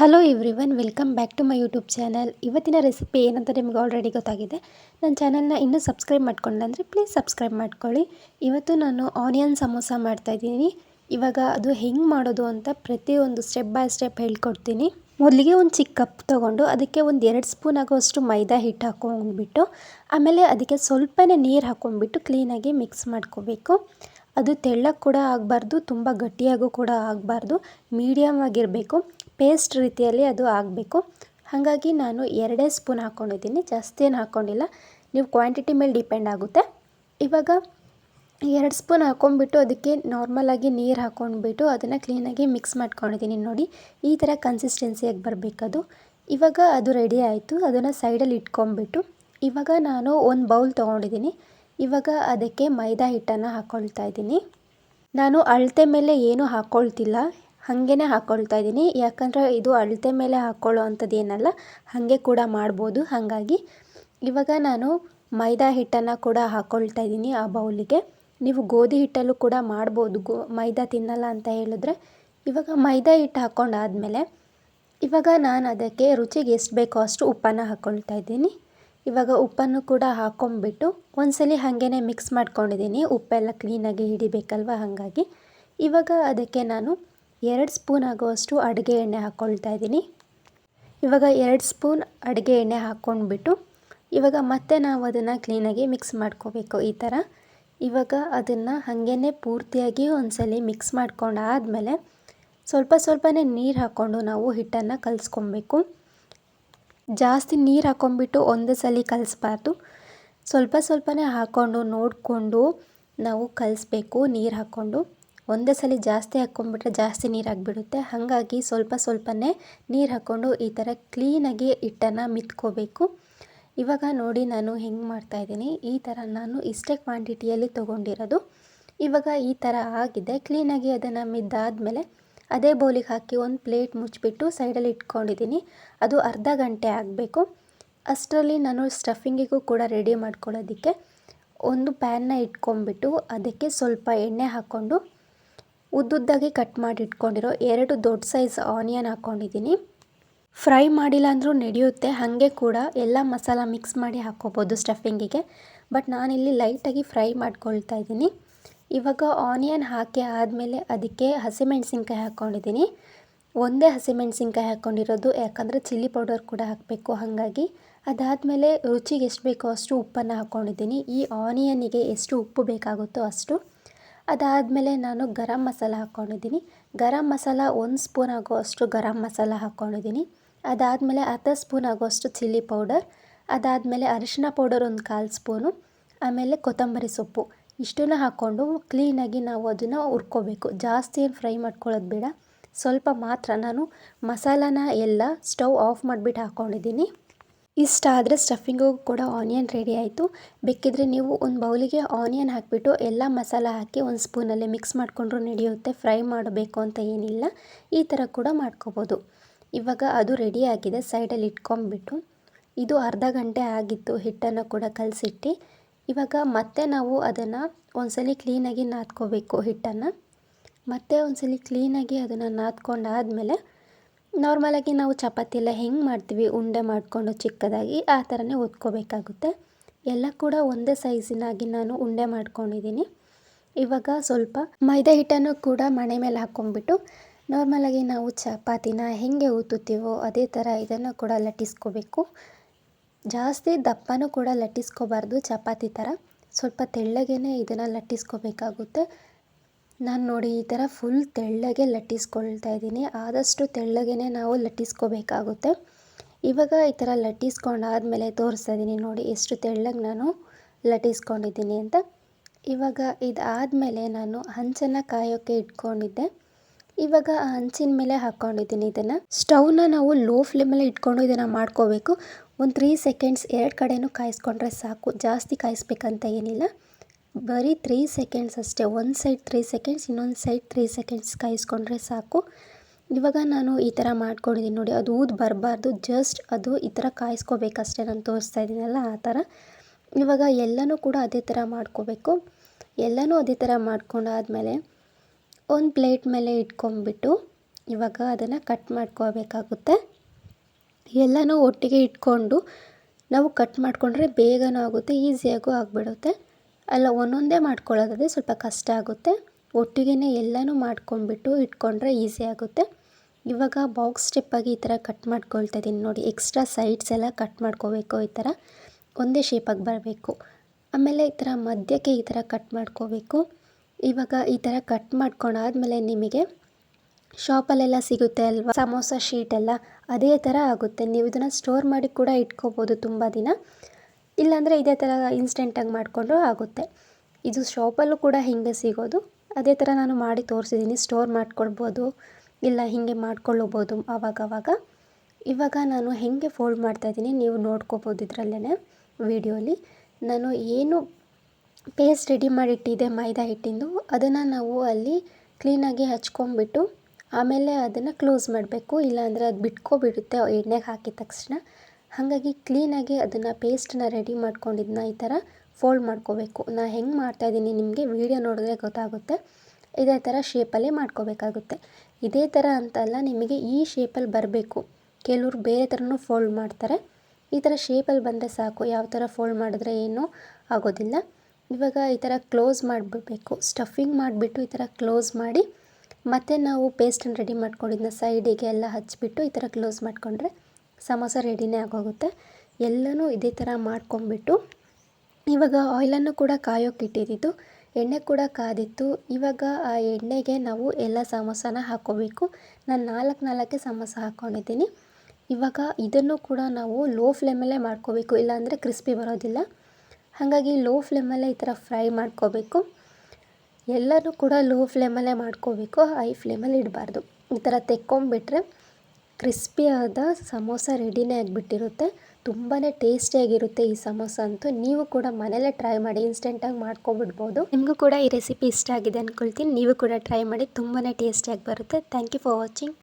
Hello everyone welcome back to my YouTube channel ಇವತ್ತಿನ recipe ಏನಂತ ನಿಮ್ಗೆ ಆಲ್ರೆಡಿ ಗೊತ್ತಾಗಿದೆ. ನನ್ನ ಚಾನಲ್ನ ಇನ್ನೂ ಸಬ್ಸ್ಕ್ರೈಬ್ ಮಾಡ್ಕೊಂಡಿಲ್ಲ ಅಂದರೆ ಪ್ಲೀಸ್ ಸಬ್ಸ್ಕ್ರೈಬ್ ಮಾಡ್ಕೊಳ್ಳಿ. ಇವತ್ತು ನಾನು ಆನಿಯನ್ ಸಮೋಸ ಮಾಡ್ತಾಯಿದ್ದೀನಿ ಇವಾಗ ಅದು ಹೆಂಗೆ ಮಾಡೋದು ಅಂತ ಪ್ರತಿಯೊಂದು ಸ್ಟೆಪ್ ಬೈ ಸ್ಟೆಪ್ ಹೇಳ್ಕೊಡ್ತೀನಿ. ಮೊದಲಿಗೆ ಒಂದು ಚಿಕ್ಕ ಕಪ್ ತೊಗೊಂಡು ಅದಕ್ಕೆ ಒಂದು ಎರಡು ಸ್ಪೂನ್ ಆಗೋಷ್ಟು ಮೈದಾ ಹಿಟ್ಟು ಹಾಕೊಂಡ್ಬಿಟ್ಟು, ಆಮೇಲೆ ಅದಕ್ಕೆ ಸ್ವಲ್ಪನೇ ನೀರು ಹಾಕೊಂಡ್ಬಿಟ್ಟು ಕ್ಲೀನಾಗಿ ಮಿಕ್ಸ್ ಮಾಡ್ಕೋಬೇಕು. ಅದು ತೆಳ್ಳಕ್ಕೆ ಕೂಡ ಆಗಬಾರ್ದು, ತುಂಬ ಗಟ್ಟಿಯಾಗೂ ಕೂಡ ಆಗಬಾರ್ದು ಮೀಡಿಯಮ್ ಆಗಿರಬೇಕು. ಪೇಸ್ಟ್ ರೀತಿಯಲ್ಲಿ ಅದು ಆಗಬೇಕು. ಹಾಗಾಗಿ ನಾನು ಎರಡೇ ಸ್ಪೂನ್ ಹಾಕ್ಕೊಂಡಿದ್ದೀನಿ ಜಾಸ್ತಿ ಏನು ಹಾಕ್ಕೊಂಡಿಲ್ಲ ನೀವು ಕ್ವಾಂಟಿಟಿ ಮೇಲೆ ಡಿಪೆಂಡ್ ಆಗುತ್ತೆ. ಇವಾಗ ಎರಡು ಸ್ಪೂನ್ ಹಾಕ್ಕೊಂಡ್ಬಿಟ್ಟು ಅದಕ್ಕೆ ನಾರ್ಮಲಾಗಿ ನೀರು ಹಾಕ್ಕೊಂಡ್ಬಿಟ್ಟು ಅದನ್ನು ಕ್ಲೀನಾಗಿ ಮಿಕ್ಸ್ ಮಾಡ್ಕೊಂಡಿದ್ದೀನಿ ನೋಡಿ. ಈ ಥರ ಕನ್ಸಿಸ್ಟೆನ್ಸಿಯಾಗಿ ಬರಬೇಕದು. ಇವಾಗ ಅದು ರೆಡಿ ಆಯಿತು. ಅದನ್ನು ಸೈಡಲ್ಲಿ ಇಟ್ಕೊಂಡ್ಬಿಟ್ಟು ಇವಾಗ ನಾನು ಒಂದು ಬೌಲ್ ತೊಗೊಂಡಿದ್ದೀನಿ. ಇವಾಗ ಅದಕ್ಕೆ ಮೈದಾ ಹಿಟ್ಟನ್ನು ಹಾಕ್ಕೊಳ್ತಾ ಇದ್ದೀನಿ. ನಾನು ಅಳತೆ ಮೇಲೆ ಏನೂ ಹಾಕ್ಕೊಳ್ತಿಲ್ಲ ಹಾಗೇ ಹಾಕ್ಕೊಳ್ತಾ ಇದ್ದೀನಿ. ಯಾಕಂದರೆ ಇದು ಅಳತೆ ಮೇಲೆ ಹಾಕ್ಕೊಳ್ಳೋ ಅಂಥದ್ದು ಏನಲ್ಲ, ಹಾಗೆ ಕೂಡ ಮಾಡ್ಬೋದು. ಹಾಗಾಗಿ ಇವಾಗ ನಾನು ಮೈದಾ ಹಿಟ್ಟನ್ನು ಕೂಡ ಹಾಕ್ಕೊಳ್ತಾ ಇದ್ದೀನಿ ಆ ಬೌಲಿಗೆ. ನೀವು ಗೋಧಿ ಹಿಟ್ಟಲ್ಲೂ ಕೂಡ ಮಾಡ್ಬೋದು. ಗೋ, ಮೈದಾ ತಿನ್ನಲ್ಲ ಅಂತ ಹೇಳಿದ್ರೆ ಇವಾಗ ಮೈದಾ ಹಿಟ್ಟು ಹಾಕ್ಕೊಂಡಾದಮೇಲೆ ಇವಾಗ ನಾನು ಅದಕ್ಕೆ ರುಚಿಗೆ ಎಷ್ಟು ಬೇಕೋ ಅಷ್ಟು ಉಪ್ಪನ್ನು ಹಾಕ್ಕೊಳ್ತಾ ಇದ್ದೀನಿ. ಇವಾಗ ಉಪ್ಪನ್ನು ಕೂಡ ಹಾಕ್ಕೊಂಡ್ಬಿಟ್ಟು ಒಂದ್ಸಲಿ ಹಾಗೇ ಮಿಕ್ಸ್ ಮಾಡ್ಕೊಂಡಿದ್ದೀನಿ. ಉಪ್ಪೆಲ್ಲ ಕ್ಲೀನಾಗಿ ಹಿಡಿಬೇಕಲ್ವ ಹಾಗಾಗಿ. ಇವಾಗ ಅದಕ್ಕೆ ನಾನು ಎರಡು ಸ್ಪೂನ್ ಆಗುವಷ್ಟು ಅಡುಗೆ ಎಣ್ಣೆ ಹಾಕ್ಕೊಳ್ತಾ ಇದ್ದೀನಿ. ಇವಾಗ ಎರಡು ಸ್ಪೂನ್ ಅಡುಗೆ ಎಣ್ಣೆ ಹಾಕ್ಕೊಂಡ್ಬಿಟ್ಟು ಇವಾಗ ಮತ್ತೆ ನಾವು ಅದನ್ನು ಕ್ಲೀನಾಗಿ ಮಿಕ್ಸ್ ಮಾಡ್ಕೋಬೇಕು ಈ ಥರ. ಇವಾಗ ಅದನ್ನು ಹಾಗೇ ಪೂರ್ತಿಯಾಗಿ ಒಂದ್ಸಲಿ ಮಿಕ್ಸ್ ಮಾಡ್ಕೊಂಡಾದಮೇಲೆ ಸ್ವಲ್ಪ ಸ್ವಲ್ಪನೇ ನೀರು ಹಾಕ್ಕೊಂಡು ನಾವು ಹಿಟ್ಟನ್ನು ಕಲಿಸ್ಕೊಬೇಕು. ಜಾಸ್ತಿ ನೀರು ಹಾಕ್ಕೊಂಬಿಟ್ಟು ಒಂದು ಸಲ ಕಲಿಸ್ಬಾರ್ದು. ಸ್ವಲ್ಪ ಸ್ವಲ್ಪನೇ ಹಾಕ್ಕೊಂಡು ನೋಡಿಕೊಂಡು ನಾವು ಕಲಿಸ್ಬೇಕು ನೀರು ಹಾಕ್ಕೊಂಡು ಒಂದೇ ಸಲ ಜಾಸ್ತಿ ಹಾಕ್ಕೊಂಡ್ಬಿಟ್ರೆ ಜಾಸ್ತಿ ನೀರು ಆಗಿಬಿಡುತ್ತೆ ಹಾಗಾಗಿ ಸ್ವಲ್ಪ ಸ್ವಲ್ಪನೇ ನೀರು ಹಾಕ್ಕೊಂಡು ಈ ಥರ ಕ್ಲೀನಾಗಿ ಹಿಟ್ಟನ್ನು ಮಿತ್ಕೋಬೇಕು. ಇವಾಗ ನೋಡಿ ನಾನು ಹೆಂಗೆ ಮಾಡ್ತಾಯಿದ್ದೀನಿ ಈ ಥರ ನಾನು ಇಷ್ಟೇ ಕ್ವಾಂಟಿಟಿಯಲ್ಲಿ ತೊಗೊಂಡಿರೋದು. ಇವಾಗ ಈ ಥರ ಆಗಿದೆ. ಕ್ಲೀನಾಗಿ ಅದನ್ನು ಮಿದ್ದಾದಮೇಲೆ ಅದೇ ಬೌಲಿಗೆ ಹಾಕಿ ಒಂದು ಪ್ಲೇಟ್ ಮುಚ್ಚಿಬಿಟ್ಟು ಸೈಡಲ್ಲಿ ಇಟ್ಕೊಂಡಿದ್ದೀನಿ. ಅದು ಅರ್ಧ ಗಂಟೆ ಆಗಬೇಕು. ಅಷ್ಟರಲ್ಲಿ ನಾನು ಸ್ಟಫಿಂಗಿಗೂ ಕೂಡ ರೆಡಿ ಮಾಡ್ಕೊಳ್ಳೋದಕ್ಕೆ ಒಂದು ಪ್ಯಾನ್ನ ಇಟ್ಕೊಂಡ್ಬಿಟ್ಟು ಅದಕ್ಕೆ ಸ್ವಲ್ಪ ಎಣ್ಣೆ ಹಾಕ್ಕೊಂಡು ಉದ್ದುದ್ದಾಗಿ ಕಟ್ ಮಾಡಿ ಇಟ್ಕೊಂಡಿರೋ ಎರಡು ದೊಡ್ಡ ಸೈಜ್ ಆನಿಯನ್ ಹಾಕ್ಕೊಂಡಿದ್ದೀನಿ. ಫ್ರೈ ಮಾಡಿಲ್ಲ ಅಂದರೂ ನಡೆಯುತ್ತೆ. ಹಾಗೆ ಕೂಡ ಎಲ್ಲ ಮಸಾಲ ಮಿಕ್ಸ್ ಮಾಡಿ ಹಾಕ್ಕೋಬೋದು ಸ್ಟಫಿಂಗಿಗೆ. ಬಟ್ ನಾನಿಲ್ಲಿ ಲೈಟಾಗಿ ಫ್ರೈ ಮಾಡ್ಕೊಳ್ತಾ ಇದ್ದೀನಿ. ಇವಾಗ ಆನಿಯನ್ ಹಾಕಿ ಆದಮೇಲೆ ಅದಕ್ಕೆ ಹಸಿಮೆಣಸಿನ್ಕಾಯಿ ಹಾಕ್ಕೊಂಡಿದ್ದೀನಿ. ಒಂದೇ ಹಸಿಮೆಣಸಿನ್ಕಾಯಿ ಹಾಕ್ಕೊಂಡಿರೋದು, ಯಾಕಂದರೆ ಚಿಲ್ಲಿ ಪೌಡರ್ ಕೂಡ ಹಾಕಬೇಕು ಹಾಗಾಗಿ. ಅದಾದಮೇಲೆ ರುಚಿಗೆ ಎಷ್ಟು ಬೇಕೋ ಅಷ್ಟು ಉಪ್ಪನ್ನು ಹಾಕ್ಕೊಂಡಿದ್ದೀನಿ. ಈ ಆನಿಯನಿಗೆ ಎಷ್ಟು ಉಪ್ಪು ಬೇಕಾಗುತ್ತೋ ಅಷ್ಟು. ಅದಾದಮೇಲೆ ನಾನು ಗರಂ ಮಸಾಲ ಹಾಕ್ಕೊಂಡಿದ್ದೀನಿ. ಗರಂ ಮಸಾಲ ಒಂದು ಸ್ಪೂನ್ ಆಗುವಷ್ಟು ಗರಂ ಮಸಾಲ ಹಾಕ್ಕೊಂಡಿದ್ದೀನಿ. ಅದಾದಮೇಲೆ ಅರ್ಧ ಸ್ಪೂನ್ ಆಗುವಷ್ಟು ಚಿಲ್ಲಿ ಪೌಡರ್. ಅದಾದಮೇಲೆ ಅರಿಶಿನ ಪೌಡರ್ ಒಂದು ಕಾಲು ಸ್ಪೂನು. ಆಮೇಲೆ ಕೊತ್ತಂಬರಿ ಸೊಪ್ಪು. ಇಷ್ಟನ್ನು ಹಾಕ್ಕೊಂಡು ಕ್ಲೀನಾಗಿ ನಾವು ಅದನ್ನು ಹುರ್ಕೋಬೇಕು. ಜಾಸ್ತಿ ಏನು ಫ್ರೈ ಮಾಡ್ಕೊಳ್ಳೋದು ಬೇಡ. ಸ್ವಲ್ಪ ಮಾತ್ರ ನಾನು ಮಸಾಲಾನ ಎಲ್ಲ ಸ್ಟವ್ ಆಫ್ ಮಾಡಿಬಿಟ್ಟು ಹಾಕ್ಕೊಂಡಿದ್ದೀನಿ. ಇಷ್ಟ ಆದರೆ ಸ್ಟಫಿಂಗು ಕೂಡ ಆನಿಯನ್ ರೆಡಿ ಆಯಿತು. ಬೇಕಿದ್ರೆ ನೀವು ಒಂದು ಬೌಲಿಗೆ ಆನಿಯನ್ ಹಾಕಿಬಿಟ್ಟು ಎಲ್ಲ ಮಸಾಲ ಹಾಕಿ ಒಂದು ಸ್ಪೂನಲ್ಲಿ ಮಿಕ್ಸ್ ಮಾಡಿಕೊಂಡ್ರು ನಡೆಯುತ್ತೆ. ಫ್ರೈ ಮಾಡಬೇಕು ಅಂತ ಏನಿಲ್ಲ. ಈ ಥರ ಕೂಡ ಮಾಡ್ಕೋಬೋದು. ಇವಾಗ ಅದು ರೆಡಿ ಆಗಿದೆ. ಸೈಡಲ್ಲಿ ಇಟ್ಕೊಂಬಿಟ್ಟು ಇದು ಅರ್ಧ ಗಂಟೆ ಆಗಿತ್ತು ಹಿಟ್ಟನ್ನು ಕೂಡ ಕಲಸಿಟ್ಟು. ಇವಾಗ ಮತ್ತೆ ನಾವು ಅದನ್ನು ಒಂದ್ಸಲಿ ಕ್ಲೀನಾಗಿ ನಾದ್ಕೋಬೇಕು ಹಿಟ್ಟನ್ನು. ಮತ್ತೆ ಒಂದ್ಸಲಿ ಕ್ಲೀನಾಗಿ ಅದನ್ನು ನಾದ್ಕೊಂಡಾದಮೇಲೆ ನಾರ್ಮಲಾಗಿ ನಾವು ಚಪಾತಿ ಎಲ್ಲ ಹೆಂಗೆ ಮಾಡ್ತೀವಿ, ಉಂಡೆ ಮಾಡಿಕೊಂಡು ಚಿಕ್ಕದಾಗಿ ಆ ಥರನೇ ಒತ್ಕೋಬೇಕಾಗುತ್ತೆ. ಎಲ್ಲ ಕೂಡ ಒಂದೇ ಸೈಜಿನಾಗಿ ನಾನು ಉಂಡೆ ಮಾಡ್ಕೊಂಡಿದ್ದೀನಿ. ಇವಾಗ ಸ್ವಲ್ಪ ಮೈದಾ ಹಿಟ್ಟನ್ನು ಕೂಡ ಮಣೆ ಮೇಲೆ ಹಾಕ್ಕೊಂಡ್ಬಿಟ್ಟು ನಾರ್ಮಲಾಗಿ ನಾವು ಚಪಾತಿನ ಹೆಂಗೆ ಊತುತ್ತೀವೋ ಅದೇ ಥರ ಇದನ್ನು ಕೂಡ ಲಟ್ಟಿಸ್ಕೋಬೇಕು. ಜಾಸ್ತಿ ದಪ್ಪನೂ ಕೂಡ ಲಟ್ಟಿಸ್ಕೋಬಾರ್ದು ಚಪಾತಿ ಥರ. ಸ್ವಲ್ಪ ತೆಳ್ಳಗೇ ಇದನ್ನು ಲಟ್ಟಿಸ್ಕೋಬೇಕಾಗುತ್ತೆ. ನಾನು ನೋಡಿ ಈ ಥರ ಫುಲ್ ತೆಳ್ಳಗೆ ಲಟ್ಟಿಸ್ಕೊಳ್ತಾ ಇದ್ದೀನಿ. ಆದಷ್ಟು ತೆಳ್ಳಗೆ ನಾವು ಲಟ್ಟಿಸ್ಕೋಬೇಕಾಗುತ್ತೆ. ಇವಾಗ ಈ ಥರ ಲಟ್ಟಿಸ್ಕೊಂಡಾದಮೇಲೆ ತೋರಿಸ್ತಾ ಇದ್ದೀನಿ ನೋಡಿ ಎಷ್ಟು ತೆಳ್ಳಗೆ ನಾನು ಲಟ್ಟಿಸ್ಕೊಂಡಿದ್ದೀನಿ ಅಂತ. ಇವಾಗ ಇದಾದಮೇಲೆ ನಾನು ಹಂಚನ್ನು ಕಾಯೋಕ್ಕೆ ಇಟ್ಕೊಂಡಿದ್ದೆ. ಇವಾಗ ಆ ಹಂಚಿನ ಮೇಲೆ ಹಾಕ್ಕೊಂಡಿದ್ದೀನಿ ಇದನ್ನು. ಸ್ಟವ್ನ ನಾವು ಲೋ ಫ್ಲೇಮಲ್ಲಿ ಇಟ್ಕೊಂಡು ಇದನ್ನು ಮಾಡ್ಕೋಬೇಕು. ಒಂದು ತ್ರೀ ಸೆಕೆಂಡ್ಸ್ ಎರಡು ಕಡೆಯೂ ಕಾಯಿಸ್ಕೊಂಡ್ರೆ ಸಾಕು. ಜಾಸ್ತಿ ಕಾಯಿಸ್ಬೇಕಂತ ಏನಿಲ್ಲ. ಬರೀ ತ್ರೀ ಸೆಕೆಂಡ್ಸ್ ಅಷ್ಟೇ. ಒಂದು ಸೈಡ್ ತ್ರೀ ಸೆಕೆಂಡ್ಸ್ ಇನ್ನೊಂದು ಸೈಡ್ ತ್ರೀ ಸೆಕೆಂಡ್ಸ್ ಕಾಯಿಸ್ಕೊಂಡ್ರೆ ಸಾಕು. ಇವಾಗ ನಾನು ಈ ಥರ ಮಾಡ್ಕೊಂಡಿದ್ದೀನಿ ನೋಡಿ. ಅದು ಊದು ಬರಬಾರ್ದು. ಜಸ್ಟ್ ಅದು ಈ ಥರ ಕಾಯಿಸ್ಕೋಬೇಕಷ್ಟೇ ನಾನು ತೋರಿಸ್ತಾ ಇದ್ದೀನಲ್ಲ ಆ ಥರ ಇವಾಗ ಎಲ್ಲನೂ ಕೂಡ ಅದೇ ಥರ ಮಾಡ್ಕೋಬೇಕು. ಎಲ್ಲನೂ ಅದೇ ಥರ ಮಾಡ್ಕೊಂಡಾದಮೇಲೆ ಒಂದು ಪ್ಲೇಟ್ ಮೇಲೆ ಇಟ್ಕೊಂಬಿಟ್ಟು ಇವಾಗ ಅದನ್ನು ಕಟ್ ಮಾಡ್ಕೋಬೇಕಾಗುತ್ತೆ. ಎಲ್ಲನೂ ಒಟ್ಟಿಗೆ ಇಟ್ಕೊಂಡು ನಾವು ಕಟ್ ಮಾಡಿಕೊಂಡ್ರೆ ಬೇಗನೂ ಆಗುತ್ತೆ ಈಸಿಯಾಗೂ ಆಗಿಬಿಡುತ್ತೆ. ಅಲ್ಲ, ಒಂದೊಂದೇ ಮಾಡ್ಕೊಳ್ಳೋದಾದರೆ ಸ್ವಲ್ಪ ಕಷ್ಟ ಆಗುತ್ತೆ. ಒಟ್ಟಿಗೆ ಎಲ್ಲನೂ ಮಾಡ್ಕೊಂಡ್ಬಿಟ್ಟು ಇಟ್ಕೊಂಡ್ರೆ ಈಸಿ ಆಗುತ್ತೆ. ಇವಾಗ ಬಾಕ್ಸ್ ಸ್ಟೆಪ್ಪಾಗಿ ಈ ಥರ ಕಟ್ ಮಾಡ್ಕೊಳ್ತಾ ಇದ್ದೀನಿ ನೋಡಿ. ಎಕ್ಸ್ಟ್ರಾ ಸೈಡ್ಸ್ ಎಲ್ಲ ಕಟ್ ಮಾಡ್ಕೋಬೇಕು ಈ ಥರ. ಒಂದೇ ಶೇಪಾಗಿ ಬರಬೇಕು. ಆಮೇಲೆ ಈ ಥರ ಮಧ್ಯಕ್ಕೆ ಈ ಥರ ಕಟ್ ಮಾಡ್ಕೋಬೇಕು. ಇವಾಗ ಈ ಥರ ಕಟ್ ಮಾಡ್ಕೊಂಡಾದ್ಮೇಲೆ ನಿಮಗೆ ಶಾಪಲ್ಲೆಲ್ಲ ಸಿಗುತ್ತೆ ಅಲ್ವಾ? ಸಮೋಸ ಶೀಟ್ ಎಲ್ಲ ಅದೇ ಥರ ಆಗುತ್ತೆ. ನೀವು ಇದನ್ನು ಸ್ಟೋರ್ ಮಾಡಿ ಕೂಡ ಇಟ್ಕೋಬೋದು ತುಂಬ ದಿನ. ಇಲ್ಲಾಂದರೆ ಇದೇ ಥರ ಇನ್ಸ್ಟೆಂಟಾಗಿ ಮಾಡಿಕೊಂಡ್ರೂ ಆಗುತ್ತೆ. ಇದು ಶಾಪಲ್ಲೂ ಕೂಡ ಹೀಗೆ ಸಿಗೋದು. ಅದೇ ಥರ ನಾನು ಮಾಡಿ ತೋರಿಸಿದ್ದೀನಿ, ಸ್ಟೋರ್ ಮಾಡ್ಕೊಳ್ಬೋದು, ಇಲ್ಲ ಹೀಗೆ ಮಾಡ್ಕೊಳ್ಳಬೋದು ಆವಾಗವಾಗ. ಇವಾಗ ನಾನು ಹೇಗೆ ಫೋಲ್ಡ್ ಮಾಡ್ತಾಯಿದ್ದೀನಿ ನೀವು ನೋಡ್ಕೋಬೋದು ಇದರಲ್ಲೇ ವೀಡಿಯೋಲಿ. ನಾನು ಏನು ಪೇಸ್ಟ್ ರೆಡಿ ಮಾಡಿಟ್ಟಿದೆ ಮೈದಾ ಹಿಟ್ಟಿಂದು, ಅದನ್ನು ನಾವು ಅಲ್ಲಿ ಕ್ಲೀನಾಗಿ ಹಚ್ಕೊಂಬಿಟ್ಟು ಆಮೇಲೆ ಅದನ್ನು ಕ್ಲೋಸ್ ಮಾಡಬೇಕು. ಇಲ್ಲಾಂದರೆ ಅದು ಬಿಟ್ಕೊಬಿಡುತ್ತೆ ಎಣ್ಣೆಗೆ ಹಾಕಿದ ತಕ್ಷಣ. ಹಾಗಾಗಿ ಕ್ಲೀನಾಗಿ ಅದನ್ನು ಪೇಸ್ಟನ್ನ ರೆಡಿ ಮಾಡ್ಕೊಂಡಿದ್ದನ್ನ ಈ ಥರ ಫೋಲ್ಡ್ ಮಾಡ್ಕೋಬೇಕು. ನಾ ಹೆಂಗೆ ಮಾಡ್ತಾಯಿದ್ದೀನಿ ನಿಮಗೆ ವೀಡಿಯೋ ನೋಡಿದ್ರೆ ಗೊತ್ತಾಗುತ್ತೆ. ಇದೇ ಥರ ಶೇಪಲ್ಲೇ ಮಾಡ್ಕೋಬೇಕಾಗುತ್ತೆ. ಇದೇ ಥರ ಅಂತಲ್ಲ ನಿಮಗೆ ಈ ಶೇಪಲ್ಲಿ ಬರಬೇಕು. ಕೆಲವರು ಬೇರೆ ಥರನೂ ಫೋಲ್ಡ್ ಮಾಡ್ತಾರೆ. ಈ ಥರ ಶೇಪಲ್ಲಿ ಬಂದರೆ ಸಾಕು. ಯಾವ ಥರ ಫೋಲ್ಡ್ ಮಾಡಿದ್ರೆ ಏನೂ ಆಗೋದಿಲ್ಲ. ಇವಾಗ ಈ ಥರ ಕ್ಲೋಸ್ ಮಾಡಿಬಿಡ್ಬೇಕು. ಸ್ಟಫಿಂಗ್ ಮಾಡಿಬಿಟ್ಟು ಈ ಥರ ಕ್ಲೋಸ್ ಮಾಡಿ ಮತ್ತೆ ನಾವು ಪೇಸ್ಟನ್ನು ರೆಡಿ ಮಾಡ್ಕೊಂಡಿದ್ದನ್ನ ಸೈಡಿಗೆ ಎಲ್ಲ ಹಚ್ಚಿಬಿಟ್ಟು ಈ ಥರ ಕ್ಲೋಸ್ ಮಾಡಿಕೊಂಡ್ರೆ ಸಮೋಸ ರೆಡಿನೇ ಆಗೋಗುತ್ತೆ. ಎಲ್ಲನೂ ಇದೇ ಥರ ಮಾಡ್ಕೊಂಬಿಟ್ಟು ಇವಾಗ ಆಯಿಲನ್ನು ಕೂಡ ಕಾಯೋಕೆ ಇಟ್ಟಿದ್ದು. ಎಣ್ಣೆ ಕೂಡ ಕಾದಿತ್ತು. ಇವಾಗ ಆ ಎಣ್ಣೆಗೆ ನಾವು ಎಲ್ಲ ಸಮೋಸನ ಹಾಕ್ಕೋಬೇಕು ನಾನು ನಾಲ್ಕು ನಾಲ್ಕೇ ಸಮೋಸ ಹಾಕ್ಕೊಂಡಿದ್ದೀನಿ ಇವಾಗ ಇದನ್ನು ಕೂಡ ನಾವು ಲೋ ಫ್ಲೇಮಲ್ಲೇ ಮಾಡ್ಕೋಬೇಕು. ಇಲ್ಲಾಂದರೆ ಕ್ರಿಸ್ಪಿ ಬರೋದಿಲ್ಲ. ಹಾಗಾಗಿ ಲೋ ಫ್ಲೇಮಲ್ಲೇ ಈ ಥರ ಫ್ರೈ ಮಾಡ್ಕೋಬೇಕು. ಎಲ್ಲನೂ ಕೂಡ ಲೋ ಫ್ಲೇಮಲ್ಲೇ ಮಾಡ್ಕೋಬೇಕು. ಹೈ ಫ್ಲೇಮಲ್ಲಿ ಇಡಬಾರ್ದು. ಈ ಥರ ತೆಕ್ಕೊಂಬಿಟ್ರೆ ಕ್ರಿಸ್ಪಿಯಾದ ಸಮೋಸ ರೆಡಿನೇ ಆಗಿಬಿಟ್ಟಿರುತ್ತೆ. ತುಂಬಾ ಟೇಸ್ಟಿಯಾಗಿರುತ್ತೆ ಈ ಸಮೋಸ ಅಂತೂ. ನೀವು ಕೂಡ ಮನೇಲೇ ಟ್ರೈ ಮಾಡಿ ಇನ್ಸ್ಟೆಂಟಾಗಿ ಮಾಡ್ಕೊಬಿಡ್ಬೋದು. ನಿಮಗೂ ಕೂಡ ಈ ರೆಸಿಪಿ ಇಷ್ಟ ಆಗಿದೆ ಅಂದ್ಕೊಳ್ತೀನಿ ನೀವು ಕೂಡ ಟ್ರೈ ಮಾಡಿ ತುಂಬಾ ಟೇಸ್ಟಿಯಾಗಿ ಬರುತ್ತೆ. Thank you for watching.